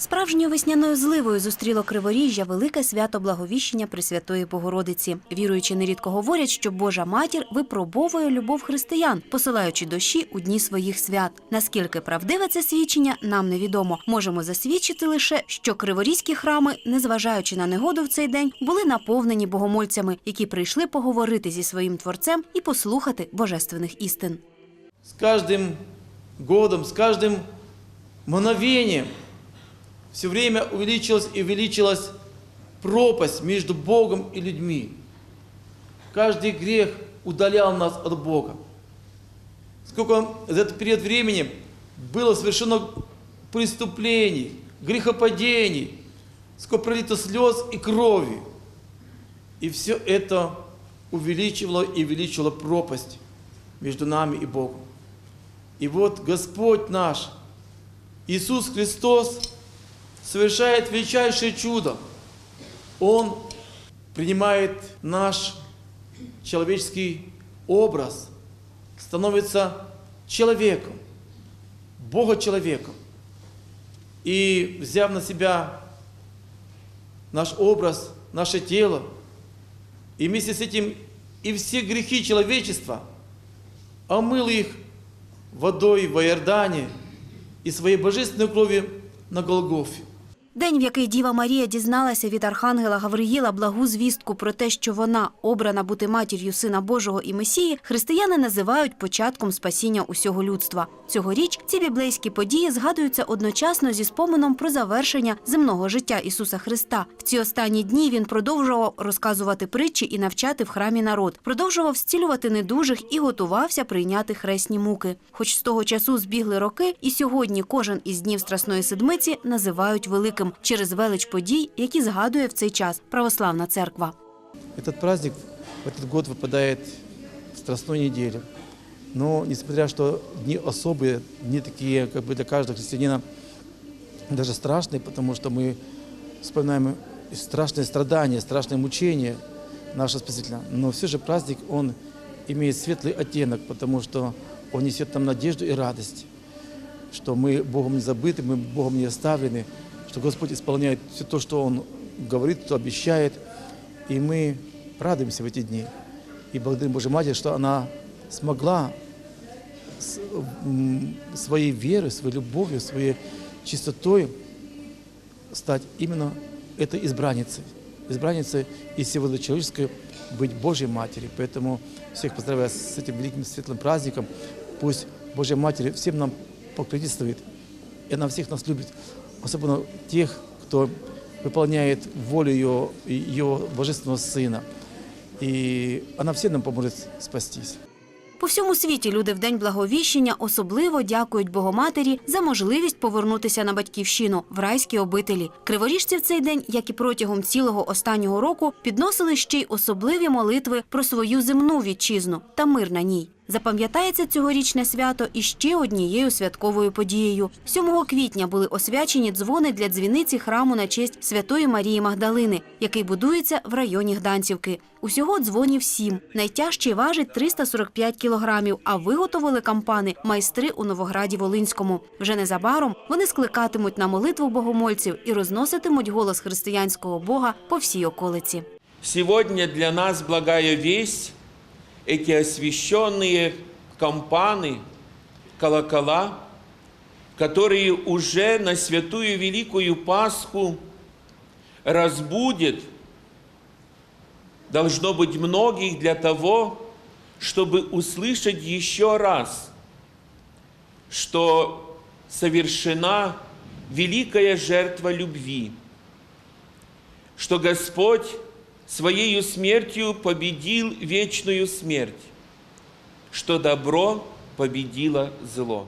Справжньою весняною зливою зустріло Криворіжжя велике свято Благовіщення Пресвятої Богородиці. Віруючі нерідко говорять, що Божа матір випробовує любов християн, посилаючи дощі у дні своїх свят. Наскільки правдиве це свідчення, нам невідомо. Можемо засвідчити лише, що криворізькі храми, незважаючи на негоду в цей день, були наповнені богомольцями, які прийшли поговорити зі своїм творцем і послухати божественних істин. С каждым годом, с каждым мгновением все время увеличилась и увеличилась пропасть между Богом и людьми. Каждый грех удалял нас от Бога. Сколько за этот период времени было совершено преступлений, грехопадений, сколько пролито слез и крови. И все это увеличивало и увеличивало пропасть между нами и Богом. И вот Господь наш, Иисус Христос, совершает величайшее чудо. Он принимает наш человеческий образ, становится человеком, Бога-человеком. И взяв на себя наш образ, наше тело, и вместе с этим и все грехи человечества, омыл их водой в Иордане и своей божественной кровью на Голгофе. День, в який Діва Марія дізналася від архангела Гавриїла благу звістку про те, що вона обрана бути матір'ю Сина Божого і Месії, християни називають початком спасіння усього людства. Цьогоріч ці біблейські події згадуються одночасно зі спомином про завершення земного життя Ісуса Христа. В ці останні дні він продовжував розказувати притчі і навчати в храмі народ, продовжував зцілювати недужих і готувався прийняти хресні муки. Хоч з того часу збігли роки, і сьогодні кожен із днів Страсної Седмиці називають великим через велич подій, які згадує в цей час православна церква. Этот праздник в этот год выпадает в Страстной неделе. Но несмотря что дни особые, дни такие как бы для каждого христианина даже страшные, потому что мы вспоминаем и страшные страдания, страшные мучения нашего Спасителя. Но все же праздник, он имеет светлый оттенок, потому что он несет нам надежду и радость, что мы Богом не забыты, мы Богом не оставлены, что Господь исполняет все то, что Он говорит, что обещает, и мы радуемся в эти дни. И благодарим Божьей Матери, что она смогла своей верой, своей любовью, своей чистотой стать именно этой избранницей. Избранницей из всего рода человеческого быть Божьей Матерью. Поэтому всех поздравляю с этим великим светлым праздником. Пусть Божья Матерь всем нам покровительствует, и она всех нас любит, особенно тех, кто выполняет волю ее, ее божественного Сына. И она всем нам поможет спастись. По всьому світі люди в день благовіщення особливо дякують Богоматері за можливість повернутися на батьківщину в райські обителі. Криворіжці в цей день, як і протягом цілого останнього року, підносили ще й особливі молитви про свою земну вітчизну та мир на ній. Запам'ятається цьогорічне свято і ще однією святковою подією. 7 квітня були освячені дзвони для дзвіниці храму на честь Святої Марії Магдалини, який будується в районі Гданцівки. Усього дзвонів сім. Найтяжчий важить 345 кілограмів, а виготовили кампани майстри у Новограді Волинському. Вже незабаром вони скликатимуть на молитву богомольців і розноситимуть голос християнського Бога по всій околиці. Сегодня для нас благая весть, эти освященные кампаны, колокола, которые уже на святую Великую Пасху разбудят, должно быть многих для того, чтобы услышать еще раз, что совершена великая жертва любви, что Господь Своею смертью победил вечную смерть, что добро победило зло.